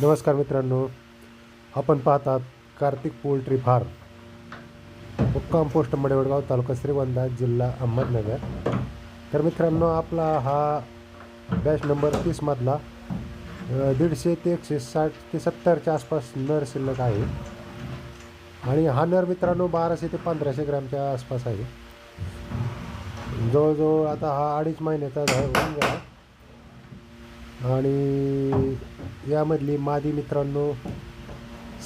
नमस्कार मित्रांनो आपण पाहतात कार्तिक पोल्ट्री फार्म. मुक्काम पोस्ट मडेवडगाव तालुका श्रीगोंदा जिल्हा अहमदनगर. तर मित्रांनो आपला हा बॅच नंबर तीसमधला दीडशे ते एकशे साठ ते सत्तरच्या आसपास नर शिल्लक आहे. आणि हा नर मित्रांनो बाराशे ते पंधराशे ग्रॅमच्या आसपास आहे. जवळजवळ आता हा अडीच महिन्याचा होऊन गेला आणि यामधली मादी मित्रांनो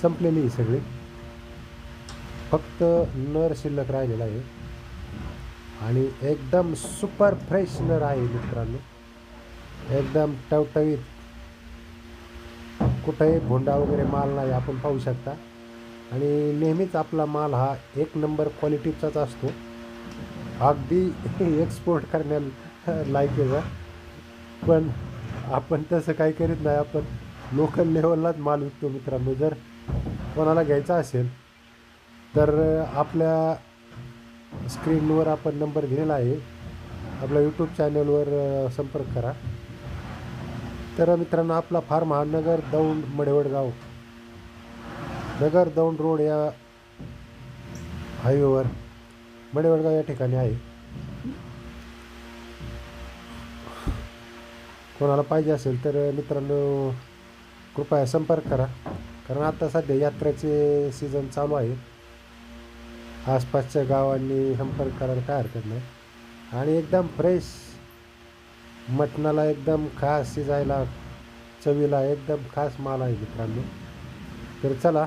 संपलेली आहे सगळी. फक्त नर शिल्लक राहिलेला आहे. आणि एकदम सुपर फ्रेश नर आहे मित्रांनो. एकदम टवटवीत. कुठेही भोंडा वगैरे माल नाही आपण पाहू शकता. आणि नेहमीच आपला माल हा एक नंबर क्वालिटीचाच असतो. अगदी एक्सपोर्ट करण्या लायकीचा. पण आपण तसं काही करीत नाही. आपण लोकल लेवललाच माल विकतो मित्रांनो. जर कोणाला घ्यायचा असेल तर आपल्या स्क्रीनवर आपण नंबर दिलेला आहे. आपल्या यूट्यूब चॅनलवर संपर्क करा. तर मित्रांनो आपला फार्म हा नगर दौंड मडेवडगाव. नगर दौंड रोड या हायवेवर मडेवडगाव या ठिकाणी आहे. कोणाला पाहिजे असेल तर मित्रांनो कृपया संपर्क करा. कारण आता सध्या यात्रेचे सीझन चालू आहे. आसपासच्या गावांनी संपर्क करायला काय हरकत नाही. आणि एकदम फ्रेश मटणाला एकदम खास शिजायला चवीला एकदम खास माल आहे मित्रांनो. तर चला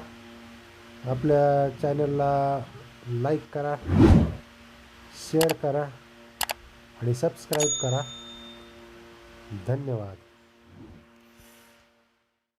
आपल्या चॅनलला लाईक करा शेअर करा आणि सबस्क्राईब करा. धन्यवाद.